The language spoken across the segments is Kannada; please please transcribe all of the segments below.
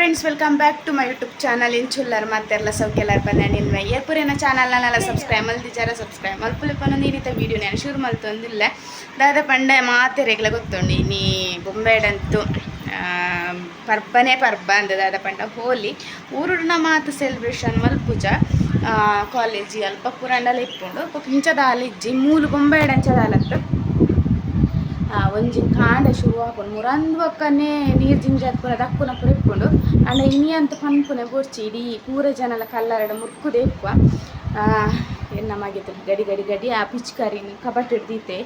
Friends welcome back to my YouTube channel ಇಂಚುಲ್ಲರ್ ಮತ್ತೆಲ್ಲ ಸೌಖ್ಯಲ್ಲರ್ ಬಂದ ನಿಲ್ವ ಏಪುರೇನ ಚಾನಲ್ನಲ್ಲ ಸಬ್ಸ್ಕ್ರೈಬ್ ಮಲ್ದಿಚಾರ ಸಬ್ಸ್ಕ್ರೈಬ್ ಮಲ್ಪುಲಿಪನ ನೀರಿತ ವೀಡಿಯೋ ನಾನು ಶುರು ಮಲ್ತೊಂದಿಲ್ಲ ದಾದ ಪಂಡ ಮಾತೆರೆಗ್ಲ ಗೊತ್ತೊಂಡು ನೀ ಬೊಂಬೆಡಂತೂ ಪರ್ಬನೇ ಪರ್ಬ ಅಂದ ದಾದ ಪಂಡ ಹೋಲಿ ಊರುಡ್ನ ಮಾತು ಸೆಲೆಬ್ರೇಷನ್ ಮಲ್ಪುಜ ಕಾಲೇಜಿ ಅಲ್ಪ ಪುರಂಡಲ ಇಪ್ಪುಂಡು ಪಿಂಚದ ಇಜ್ಜಿ ಮೂಲು ಬೊಂಬೆಡಂಚದಾಲತ್ತು ಒಂಜಿ ಕಾಂಡ ಮುರಂದ್ ಒಕ್ಕನೆ ನೀರು ಜಿಂಜಾತ್ ಪೂರ ದಕ್ಕುನ ಪೂರ ಇಪ್ಪುಂಡು ಆಂಡ ಇನ್ನಿ ಅಂತ ಪನ್ಪುನೆ ಬೋರ್ಚಿ ಇಡೀ ಪೂರ ಜನಲ ಕಲ್ಲರಡ ಮುರ್ಕುದೆ ಇಪ್ಪುವ ಆ, ಎನ್ನ ಮಾಗಿತ್ತು ಗಡಿ ಗಡಿ ಗಡಿ ಆ ಪಿಚ್ಕರಿ ಕಬಟ್ ಹಿಡ್ದೀತೆ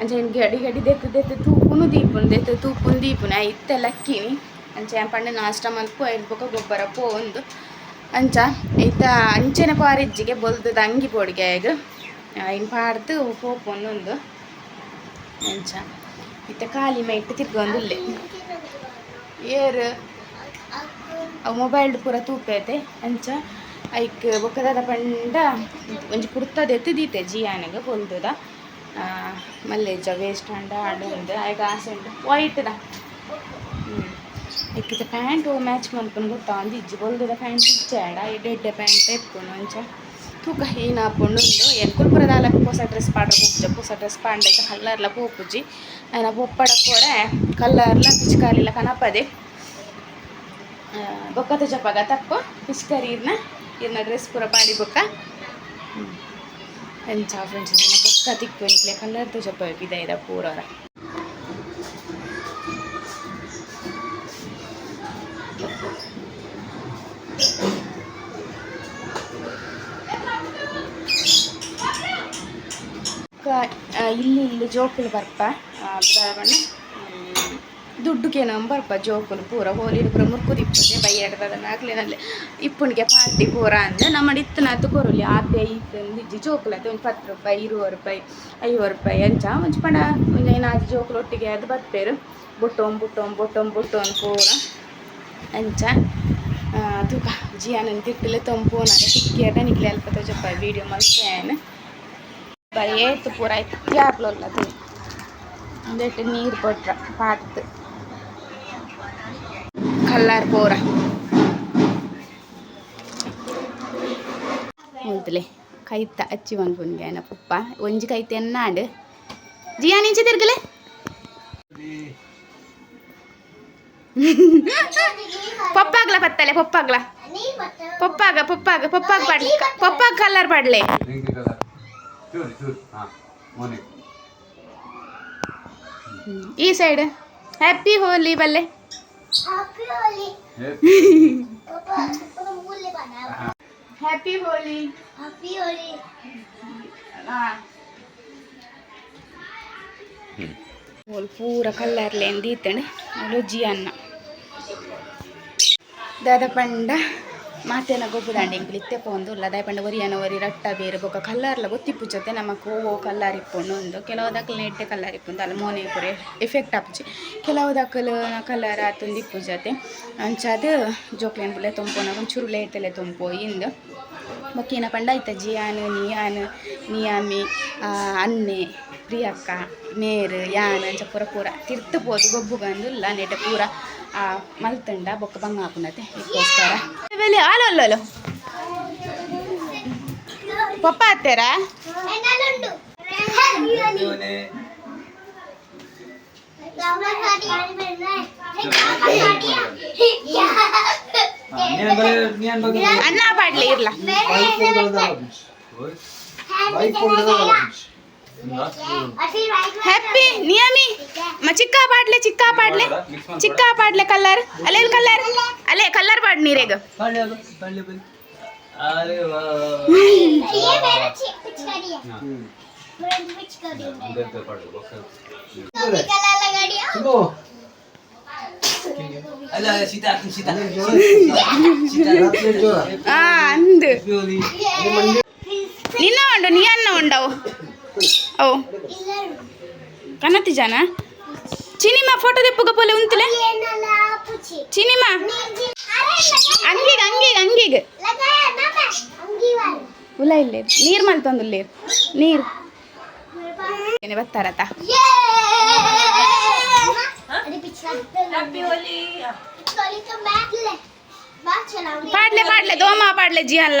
ಅಂಚೆ ಗಡಿ ಗಡಿ ದೆತ್ತು ದೆತ್ತು ತೂಪುನು ದೀಪುನು ದೆತ್ತು ತೂಪುನು ದೀಪುನ ಇತ್ತೆ ಲಕ್ಕಿನಿ. ಅಂಚೆ ಪಂಡ ನಾಷ್ಟ ಮಲ್ಪು ಐದು ಬೊಕ ಗೊಬ್ಬರ ಪೋ ಒಂದು. ಅಂಚ ಐತ ಅಂಚೆನ ಪಾರಿಜ್ಜಿಗೆ ಬೊಲ್ದು ಅಂಗಿ ಪೋಡಿಗೆ ಈಗ ಇನ್ನು ಪಾಡ್ದು ಪೋಪೊಂದು ಒಂದು ಅಂಚ ಇತ್ತ ಖಾಲಿ ಮೈಟ್ ತಿರ್ಗೊಂದುಲ್ಲೆ ಏರ್, ಅವು ಮೊಬೈಲ್ ಪೂರ ತೂಪೈತೆ ಅಂಚ ಐಕ್ ಬೊಕ್ಕದ ಪಂಡ ಒಂಜಿ ಕುರ್ತದ ದೀತೆ ಜಿಯಾನಗ ಪೊಲ್ದುದ ಮಲ್ಲೆಜ್ಜ ವೇಸ್ಟ್ ಅಂಡ ಆಡುಂದು ಐಗ ಆಸೆ ಉಂಡು ವೈಟ್ದ ಹ್ಞೂ ಇಕ್ಕಿದ ಪ್ಯಾಂಟ್ ಮ್ಯಾಚ್ ಮಲ್ಪನು ಗೊತ್ತಾ ಒಂದು ಬೊಲ್ದುದ ಪ್ಯಾಂಟ್ ಇಚ್ಚಾಡ ಎಡ್ಡೆ ಪ್ಯಾಂಟ್ ಎಪ್ಪುನು ಅಂಚ ಕೂಕ ಹೀನ ಪುಂಡು ಎಕ್ಕುಲ್ ಪುರದ ಪೂಸ ಡ್ರೆಸ್ ಪಾಡ್ರ ಪೂಜ ಪೂಸ ಡ್ರೆಸ್ ಪಾಂಡ ಕಲ್ಲರ್ಲ ಪೂ ಪೂಜಿ ಅಯ್ಯನ ಪೂಪ್ಪಡ ಕೂಡ ಕಲ್ಲರ್ಲ ಪಿಚ್ಕಾಲಿಲ್ಲ ಕನಪದೆ. ಬೊಕ್ಕ ತಜಪಾಗ ತಪ್ಪು. ಪಿಚ್ಕರಿ ಇರ್ನ ಇರ್ನ ಡ್ರೆಸ್ ಪೂರ ಪಾಡಿ ಬೊಕ್ಕ. ಎಂಚ ಫ್ರೆಂಡ್ಸ್ ಬೊಕ್ಕ ತಿಕ್ಕು ಇಲ್ಲ ಕಲ್ಲರ್ ತಜಪ್ಪ ಇದೆ ಇದೆ ಪೂರವರ. ಇಲ್ಲಿ ಇಲ್ಲಿ ಜೋಕುಲು ಬರ್ಪ. ದುಡ್ಡು ದುಡ್ಡುಗೇನ ಬರ್ಪ ಜೋಕುಲು ಪೂರ. ಹೋಲಿಡು ಪೂರ ಮುರ್ಕುದು ಇಪ್ಪದೆ ಬೈ ನಾಗ್ಲಿನಲ್ಲಿ ಇಪ್ಪನಿಗೆ ಪಾರ್ಟಿ ಪೂರ ಅಂದ್ರೆ ನಮ್ಮ ಇತ್ತನತ್ತು ಕೊರುಲಿ ಆತೆ ಈತ ಇಜ್ಜಿ ಜೋಕುಲತ್ತೆ ಒಂದು ಪತ್ತು ರೂಪಾಯಿ ಇರುವ ರೂಪಾಯಿ, ಐವತ್ತು ರೂಪಾಯಿ ಅಂಚ. ಪಂಡ ಒಂದು ಏನಾದ್ರು ಜೋಕುಲು ಒಟ್ಟಿಗೆ ಅದು ಬತ್ತೇರು ಬುಟ್ಟೋಮ್ ಬುಟ್ಟೋಮ್ ಬುಟ್ಟೋಮ್ ಬುಟ್ಟೋನ್ ಪೂರ ಅಂಚ. ತೂಕ ಜಿಯಾನನ್ ತಿಟ್ಟಲೆ ತೊಂಪು ಸಿಕ್ಕಿ ಟಿಕ್ಕಿಯಟ ನಿಕ್ಲೆ ಅಲ್ಪ ತೋಜಪ್ಪ ವೀಡಿಯೋ ಮಲ್ಪೇನು ಏತು ಪೂರ ಇತ್ಯಾಪ್ಲೊಲ್ಲದು ಒಂದೆಟ್ಟು ನೀರು ಕೊಟ್ರ ಪಾಡ್ದು ಕಲ್ಲರ್ ಪೂರ ಮುಲ್ತಲೆ ಕೈತ ಅಚ್ಚಿ ಮನ್ಪುನ್ಗೆ ಆಯ್ನ ಪುಪ್ಪ ಒಂಜಿ ಕೈತ ಎನ್ನಾಂಡು ಜಿಯಾ ನಿಂಚೆ ತಿರ್ಗಲೆ ಪಪ್ಪಾಗ್ಲ ಪತ್ತಲೆ ಪಪ್ಪಾಗ್ಲ ಪಪ್ಪಾಗ ಪಪ್ಪಾಗ ಪಪ್ಪಾಗ ಪಾಡ್ಲಿ ಪಪ್ಪಾಗ ಕಲ್ಲರ್ ಪಾಡ್ಲೆ ಪಿಂಕ್ ಕಲರ್ ಚೂರು ಚೂರು ಹಾಂ ಮೊನ್ನೆ ಈ ಸೈಡ್ ಹ್ಯಾಪಿ ಹೋಲಿ ಬಲ್ಲೆ. ಹ್ಯಾಪಿ ಹೋಲಿ ಓಲ್ ಪೂರ ಕಲ್ಲರ್ಲೆ ದೀತಂಡು ಜಿ ಅನ್ನ ದಾದ ಪಂಡ. ಮಾತೆನ ಗೊಬ್ಬುದಾಂಡೆ ಇಂಕ್ಲು ಇತ್ತೆ ಪೋಂದು ಇಲ್ಲ ದಾಯ ಪಂಡ ಒರಿಯನ ಒರಿ ರಟ್ಟ ಬೇರೆ ಬೊಕ್ಕ ಕಲ್ಲರ್ಲ ಗೊತ್ತಿಪ್ಪುಜತೆ ನಮಕ್ ಓವೋ ಕಲ್ಲರ್ ಇಪ್ಪೊಂಡು ಒಂದು. ಕೆಲವು ದಕ್ಕಲು ನೆಟ್ಟೆ ಕಲ್ಲರ್ ಇಪ್ಪೊಂದು ಅಲ್ಲ ಮೋನೆ ಪೂರೆ ಎಫೆಕ್ಟ್ ಆಪುಜಿ. ಕೆಲವು ದಕ್ಕಲು ಕಲ್ಲರ್ ಆತುಂದು ಇಪ್ಪುಜತೆ ಅಂಚಾದ ಜೋಕ್ಲೆನ್ ಬುಲೆ ತೊಂಪೋನ ಒಂಚೂರು ಲೇಟೆಲೆ ತೊಂಪೋ ಇಂದು. ಬೊಕ್ಕಿನ ಪಂಡ ಐತ, ಜಿಯಾನ್, ನಿಯಾನ್, ನಿಯಾಮಿ ಅನ್ನೆ. ಪ್ರಿಯಕ್ಕ ಮೇರು ಯಾನ್ ಅಂಚ ಪೂರ ಪೂರ ತಿರ್ತು ಪೋದು ಗೊಬ್ಬು ಬಂದು ಇಲ್ಲ ನೆಟ ಪೂರ ಆ, ಮಲ್ತಂಡ ಬೊಕ್ಕ ಬಂಗ ಹಾಕುನತೆ ಇದಕ್ಕೋಸ್ಕರ ಬೆಲೆ ಆಲೊಲ್ಲಲು ಪಪ್ಪ ಹತ್ತಾರ ಅನ್ನ ಪಾಡ್ಲಿ ಇರ್ಲ ಹ್ಯಾಪಿ ನಿಯಮಿ ಚಿಕ್ಕ ಪಾಡ್ಲೆ ಚಿಕ್ಕ ಪಾಡ್ಲೆ. ಚಿಕ್ಕ ಪಾಡ್ಲೆ ಕಲರ್ ಅಲ್ಲೇ ಕಲರ್ ಅಲ್ಲೇ ಕಲರ್ ಪಾಡ್ ನೀರೇಗ ನಿನ್ನ ಉಂಡು ನೀ ಅನ್ನ ಉಂಡವು. ಓ. ಕನ್ನತ್ತಿಜಾನ ಚಿನಿಮಾ ಫೋಟೋ ದೆಪ್ಪುಗ ಪೋಲೆ ಉಂತಲೆ ಚಿನಿಮಾ? ಅಂಗೀಗ ಅಂಗೀಗ ಅಂಗೀಗ. ಉಲ ಇಲ್ಲೇ. ನೀರು ಮಲ್ತೊಂದು ನೀರು ನೀರು. ಏನೇ ಬರ್ತಾರತ? ಪಾಡ್ಲೆ ಪಾಡ್ಲೆ, ದೋಮ ಪಾಡ್ಲೆ ಜಿ ಅಲ್ಲ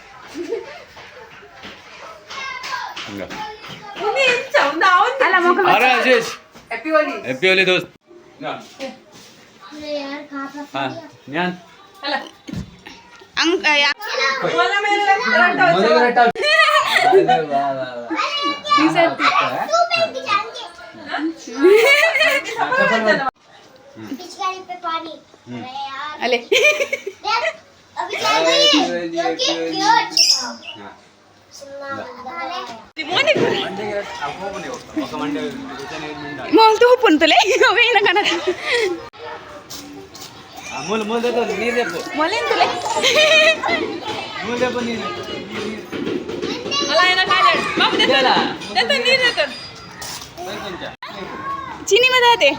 करूँगा अरे यार काका हाँ ज्ञान हेलो अंक यार बोला ఇంకా అరే అశేష్ హ్యాపీ ఓలీ దోస్త్ జ్ఞాన్ पिचकारी पे पानी। अरे यार। अले। अभी क्या क्यों अच्छा क्यों మోల్తో పుంతలే వేయన కన్నా మూల మూల దేపు నీరు దేపు మొలెందులే మూల దేపు నీరు అలా అయినా కాలేడు బాబు దేతాడు దేతా నీరు దేతాడు చిన్ని మీద అదే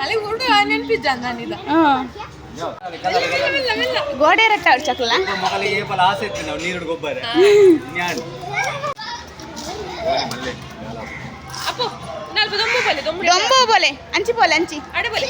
అలా ఊరు అనిపించాను దాని ಹುಡುಗ ನೆನ್ಪಿದ್ದ ನಾನಿದ ಹಾ ಮೆಲ್ಲ ಮೆಲ್ಲ ಗೋಡೆ ರಟ್ಟ ಚಕ್ಲ ಮಕ್ಕಳಿಗೆ ಏಪಲ ಆಸೆ ಇತ್ತು ನಾವು ನೀರು ಗೊಬ್ಬರ ನ್ಯಾನ್ ಮಲ್ಲೆ ಅಪ್ಪು ನಾಲ್ಕು ದೊಂಬು ಬಲೆ ದೊಂಬು ಡೊಂಬೋ ಬೋಲೆ ಅಂಚಿ ಬೋಲೆ ಅಂಚಿ ಅಡೆ ಬಲೆ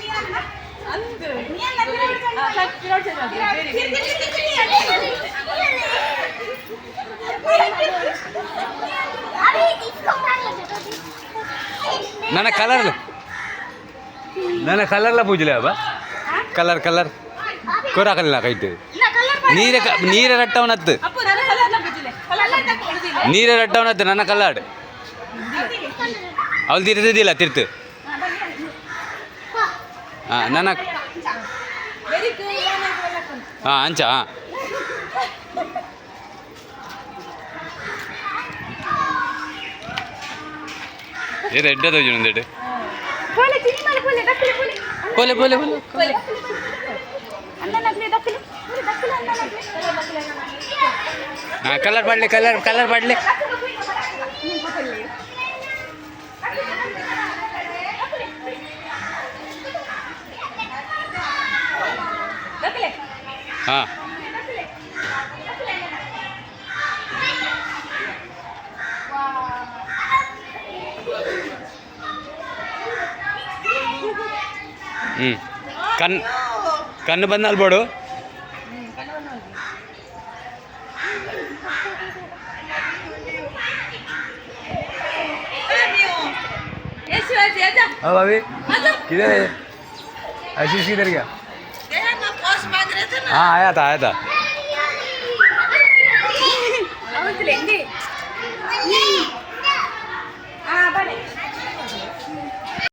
ನನ್ನ ಕಲರ್ ನನ್ನ ಕಲರ್ಲ ಪೂಜಲೆ ಅಬ್ಬ ಕಲರ್ ಕಲರ್ ಕೊರಾಕಲ್ಲ ಕೈಟ್ ನಾ ಕಲರ್ ನೀರ ನೀರ ರಟ್ಟವನತ್ತು ಅಪ್ಪು ನನ್ನ ಕಲರ್ನ ಬಿದ್ದಿಲ್ಲ ಕಲರ್ ತಗೊಳ್ಳಿಲ್ಲ ನೀರ ರಟ್ಟವನತ್ತು ನನ್ನ ಕಲ್ಲಾಡ್ ಅವಳು ತಿರ್ತಿದ್ದಿಲ್ಲ ತಿರ್ತು ಹಾಂ ನನ್ನ ವೆರಿ ಗುಡ್ ಹಾಂ ಅಂಚ ಹಾಂ ఏ రెడ్ అది చూడండి పోలే పోలే పోలే కలర్ పడలే कलर కలర్ పడలే हां కన్ను కన్ను బంధాలు పడు हाँ भाभी किधर है आशीष किधर गया हाँ आया था आया था